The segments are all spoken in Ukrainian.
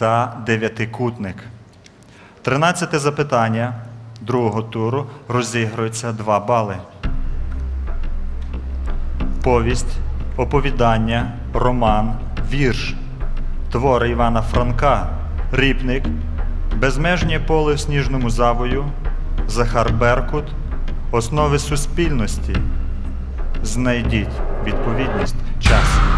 та дев'ятикутник. Тринадцяте запитання другого туру розігрується 2 бали. Повість, оповідання, роман, вірш, твори Івана Франка, Ріпник, Безмежнє поле в сніжному завою, Захар Беркут, Основи суспільності. Знайдіть відповідність. Час.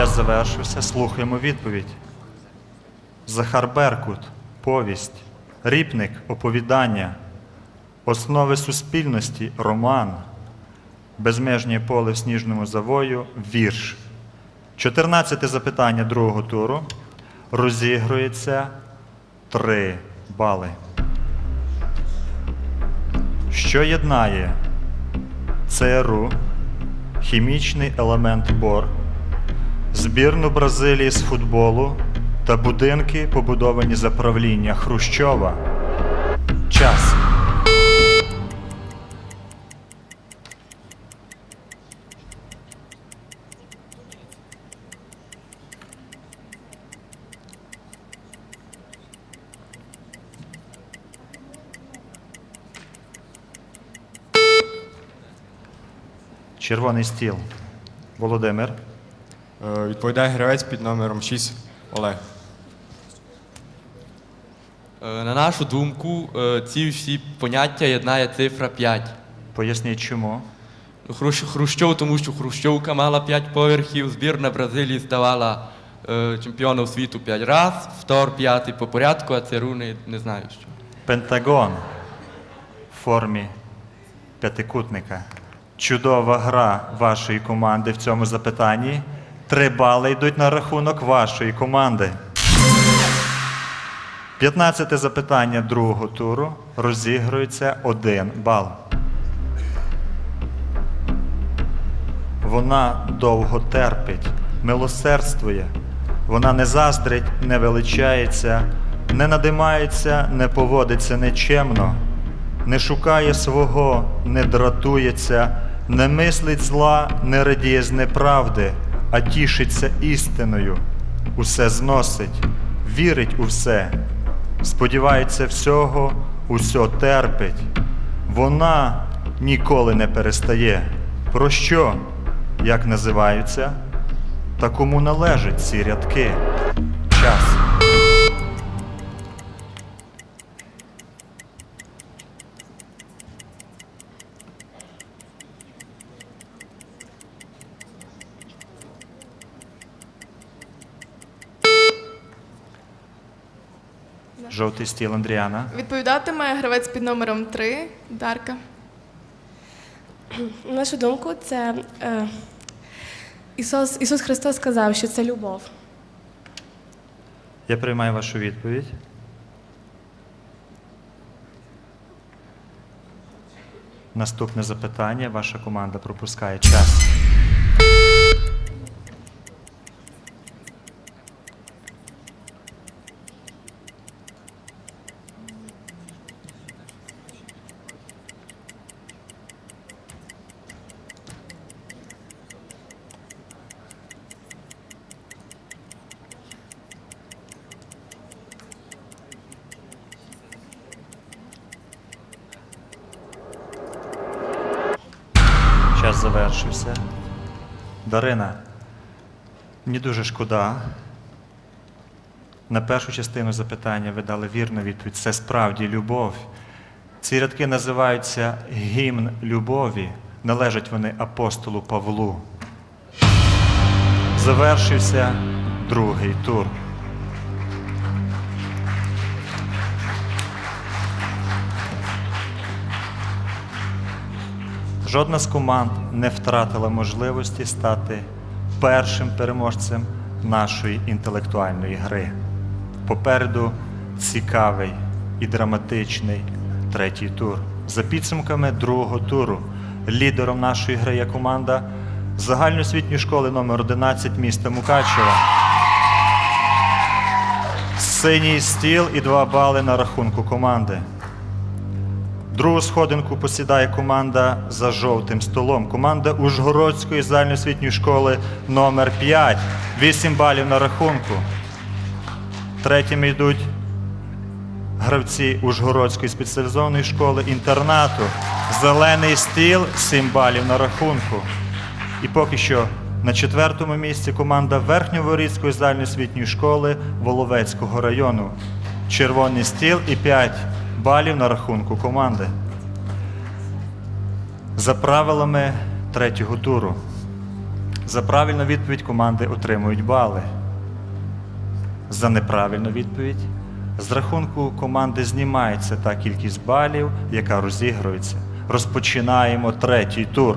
Час завершився. Слухаємо відповідь. Захар Беркут, повість, Ріпник, оповідання, основи суспільності, роман, Безмежнє поле в сніжному завою, вірш. 14 запитання другого туру розігрується 3 бали. Що єднає ЦРУ, хімічний елемент бор, збірну Бразилії з футболу та будинки, побудовані за правління Хрущова. Час. Червоний стіл. Володимир. Е, Відповідає гравець під номером 6 Олег. Е, На нашу думку, е, ці всі поняття єднає цифра 5. Поясніть чому. Хрущ- Хрущов, тому що Хрущовка мала 5 поверхів, збірна Бразилії ставала е, чемпіоном світу 5 разів, втор п'ятий по порядку, а ЦРУ не, не знаю що. Пентагон в формі п'ятикутника. Чудова гра вашої команди в цьому запитанні. Три бали йдуть на рахунок вашої команди. 15 запитання другого туру розігрується один бал. Вона довго терпить, милосердствує. Вона не заздрить, не величається, не надимається, не поводиться нечемно, не шукає свого, не дратується, не мислить зла, не радіє з неправди, а тішиться істиною, усе зносить, вірить у все, сподівається всього, усьо терпить. Вона ніколи не перестає. Про що? Як називаються? Та кому належать ці рядки? Час. Жовтий стіл Андріана. Відповідатиме гравець під номером 3 Дарка. На нашу думку, це е, Ісус, Ісус Христос сказав, що це любов. Я приймаю вашу відповідь. Наступне запитання. Ваша команда пропускає час. Час завершився. Дарина, мені дуже шкода. На першу частину запитання ви дали вірну відповідь. Це справді любов. Ці рядки називаються гімн любові. Належать вони апостолу Павлу. Завершився другий тур. Жодна з команд не втратила можливості стати першим переможцем нашої інтелектуальної гри. Попереду цікавий і драматичний третій тур. За підсумками другого туру лідером нашої гри є команда загальноосвітньої школи номер 11 міста Мукачева. Синій стіл і два бали на рахунку команди. Другу сходинку посідає команда за жовтим столом. Команда Ужгородської загальноосвітньої школи номер 5 8 балів на рахунку. Третіми йдуть гравці Ужгородської спеціалізованої школи інтернату. Зелений стіл 7 балів на рахунку. І поки що на четвертому місці команда Верхньоворіцької загальноосвітньої школи Воловецького району. Червоний стіл і 5 балів на рахунку команди. За правилами третього туру. За правильну відповідь команди отримують бали. За неправильну відповідь з рахунку команди знімається та кількість балів, яка розігрується. Розпочинаємо третій тур.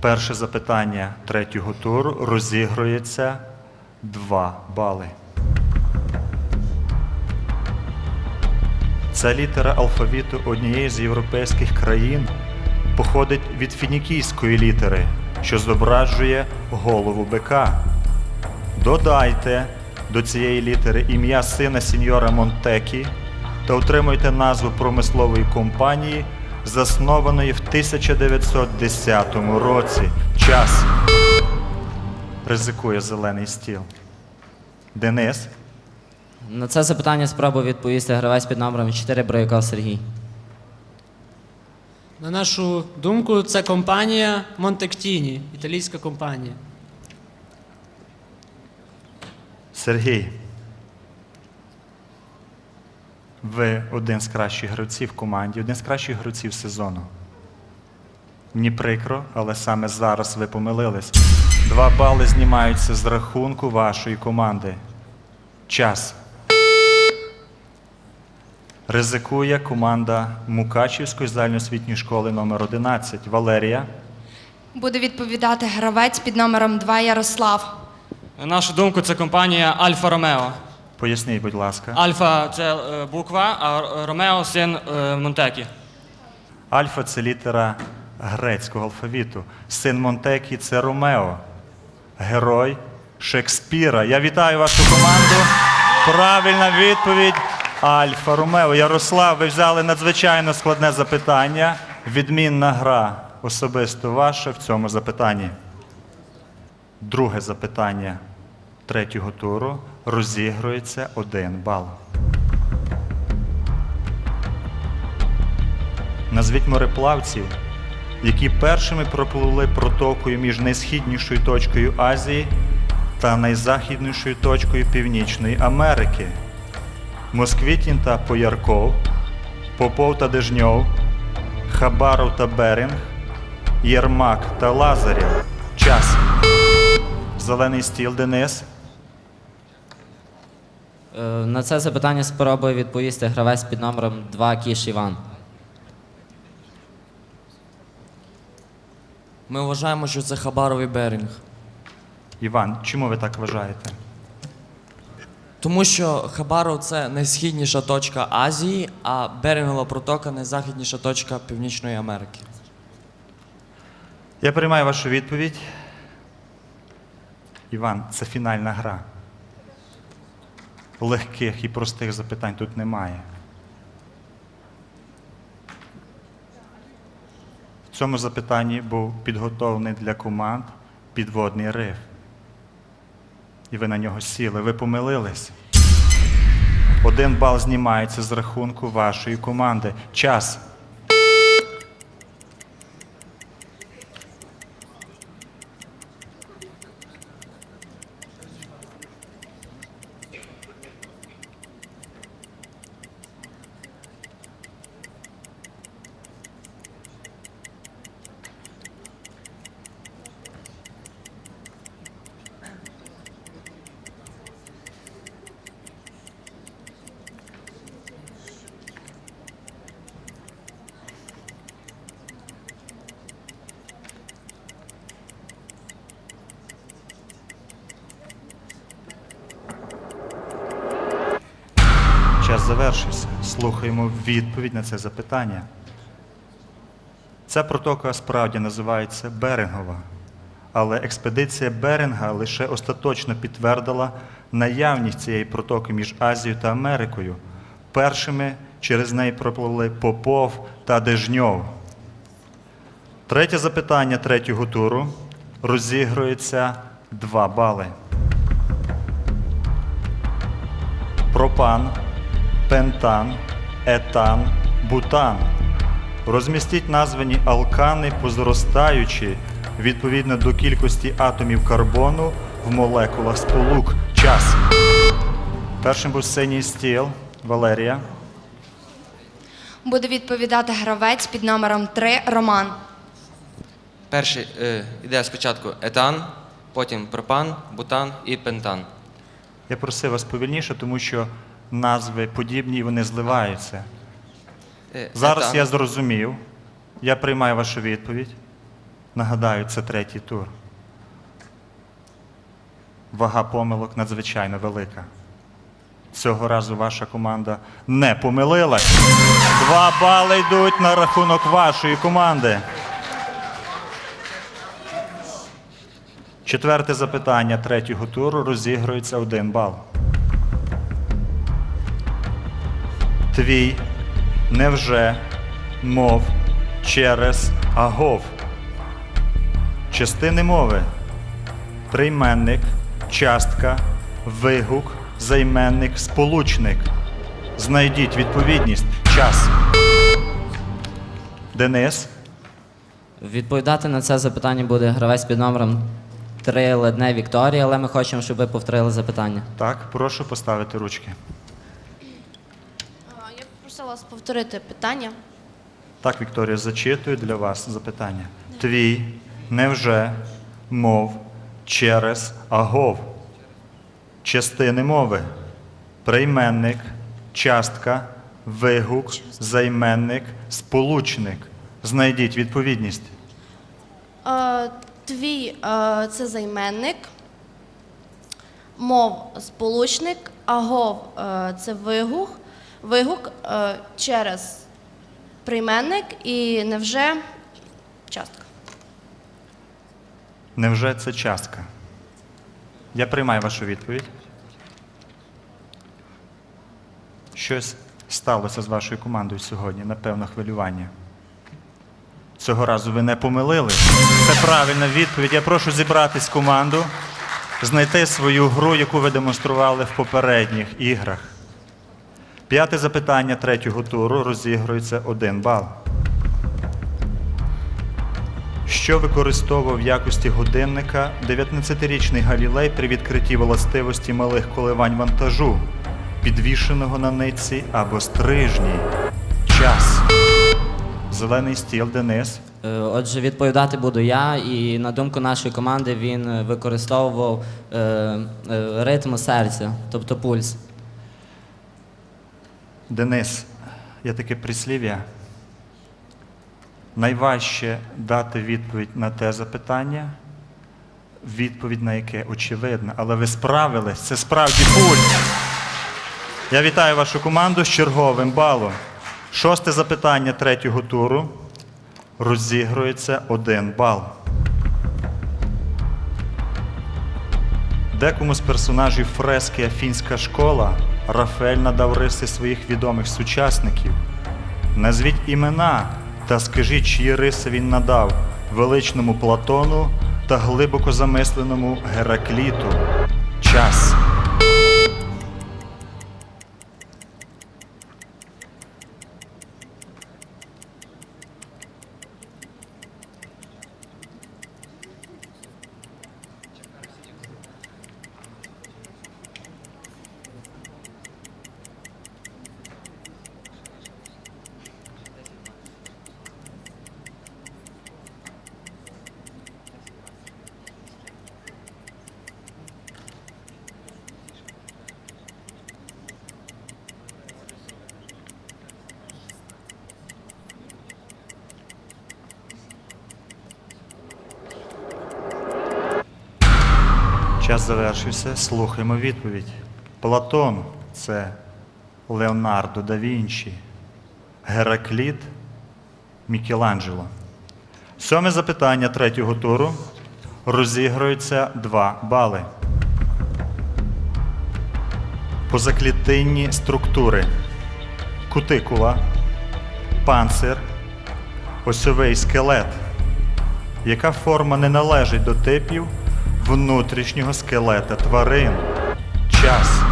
Перше запитання третього туру розігрується 2 бали. Ця літера алфавіту однієї з європейських країн походить від фінікійської літери, що зображує голову бика. Додайте до цієї літери ім'я сина сеньора Монтекі та отримуйте назву промислової компанії, заснованої в 1910 році. Час. Ризикує зелений стіл. Денис. На це запитання спробує відповісти гравець під номером 4 Брояков Сергій. На нашу думку, це компанія Монтектіні, італійська компанія. Сергій. Ви один з кращих гравців в команді, один з кращих гравців сезону. Мені прикро, але саме зараз ви помилились. Два бали знімаються з рахунку вашої команди. Час. Ризикує команда Мукачівської загальноосвітньої школи номер 11 Валерія. Буде відповідати гравець під номером 2 Ярослав. На нашу думку, це компанія Альфа Ромео. Поясніть, будь ласка. Альфа це е, буква, а Ромео син е, Монтекі. Альфа це літера грецького алфавіту. Син Монтекі це Ромео, герой Шекспіра. Я вітаю вашу команду. Правильна відповідь Альфа Ромео. Ярослав, ви взяли надзвичайно складне запитання. Відмінна гра особисто ваша в цьому запитанні. Друге запитання третього туру розігрується один бал. Назвіть мореплавців, які першими пропливли протокою між найсхіднішою точкою Азії та найзахіднішою точкою Північної Америки. Москвітін та Поярков, Попов та Дежньов, Хабаров та Беринг, Єрмак та Лазарєв. Час. Зелений стіл Денис. Е, На це запитання спробує відповісти гравець під номером 2 Кіш Іван. Ми вважаємо, що це Хабаровий Берінг. Іван, чому ви так вважаєте? Тому що Хабаров це найсхідніша точка Азії, а Берінгова протока найзахідніша точка Північної Америки. Я приймаю вашу відповідь. Іван, це фінальна гра. Легких і простих запитань тут немає. В цьому запитанні був підготовлений для команд підводний риф. І ви на нього сіли. Ви помилились. Один бал знімається з рахунку вашої команди. Час. Час завершився. Слухаємо відповідь на це запитання. Ця протока справді називається Берингова, але експедиція Беринга лише остаточно підтвердила наявність цієї протоки між Азією та Америкою. Першими через неї пропливли Попов та Дежньов. Третє запитання третього туру розігрується 2 бали. Пропан, пентан, етан, бутан. Розмістіть названі алкани позростаючи відповідно до кількості атомів карбону в молекулах сполук. Час. Першим був синій стіл. Валерія. Буде відповідати гравець під номером 3 Роман. Перший е, йде спочатку етан, потім пропан, бутан і пентан. Я просив вас повільніше, тому що назви подібні і вони зливаються. Е, Зараз я зрозумів. Я приймаю вашу відповідь. Нагадаю, це третій тур. Вага помилок надзвичайно велика. Цього разу ваша команда не помилилась. Два бали йдуть на рахунок вашої команди. Четверте запитання третього туру розігрується один бал. Твій, невже, мов, через, агов. Частини мови. Прийменник, частка, вигук, займенник, сполучник. Знайдіть відповідність. Час. Денис. Відповідати на це запитання буде гравець під номером 3 Ледне Вікторія, але ми хочемо, щоб ви повторили запитання. Так, прошу поставити ручки. Попросила вас повторити питання. Так, Вікторія, зачитую для вас запитання. Твій, невже, мов, через, агов. Частини мови. Прийменник, частка, вигук, займенник, сполучник. Знайдіть відповідність. Е, твій е, це займенник, мов сполучник, агов е, це вигук, вигук е, через прийменник і невже частка. Невже це частка? Я приймаю вашу відповідь. Щось сталося з вашою командою сьогодні, напевно, хвилювання. Цього разу ви не помилили. Це правильна відповідь. Я прошу зібратись команду, знайти свою гру, яку ви демонстрували в попередніх іграх. П'яте запитання третього туру розігрується один бал. Що використовував в якості годинника 19-річний Галілей при відкритті властивості малих коливань вантажу, підвішеного на нитці або стрижні? Час. Зелений стіл, Денис. Е, Отже, відповідати буду я, і на думку нашої команди він використовував е, е, ритм серця, тобто пульс. Денис, є таке прислів'я. Найважче дати відповідь на те запитання, відповідь на яке очевидна, але ви справились, це справді пульс. Я вітаю вашу команду з черговим балом. Шосте запитання третього туру розігрується один бал. Декому з персонажів фрески Афінська школа Рафаель надав риси своїх відомих сучасників. Назвіть імена та скажіть, чиї риси він надав величному Платону та глибоко замисленому Геракліту. Час. Час завершився. Слухаємо відповідь. Платон це Леонардо да Вінчі, Геракліт, Мікеланджело. Сьоме запитання третього туру. Розігрується 2 бали. Позаклітинні структури. Кутикула, панцир, осьовий скелет. Яка форма не належить до типів внутрішнього скелета тварин? Час.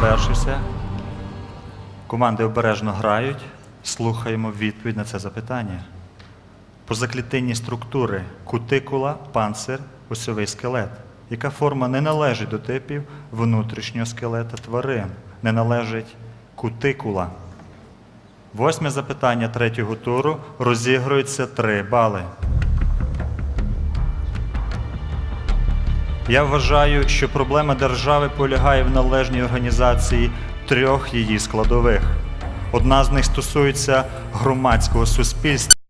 Завершився. Команди обережно грають. Слухаємо відповідь на це запитання. Позаклітинні структури кутикула, панцир, осьовий скелет. Яка форма не належить до типів внутрішнього скелета тварин? Не належить кутикула. Восьме запитання третього туру розігрується 3 бали. Я вважаю, що проблема держави полягає в належній організації трьох її складових. Одна з них стосується громадського суспільства.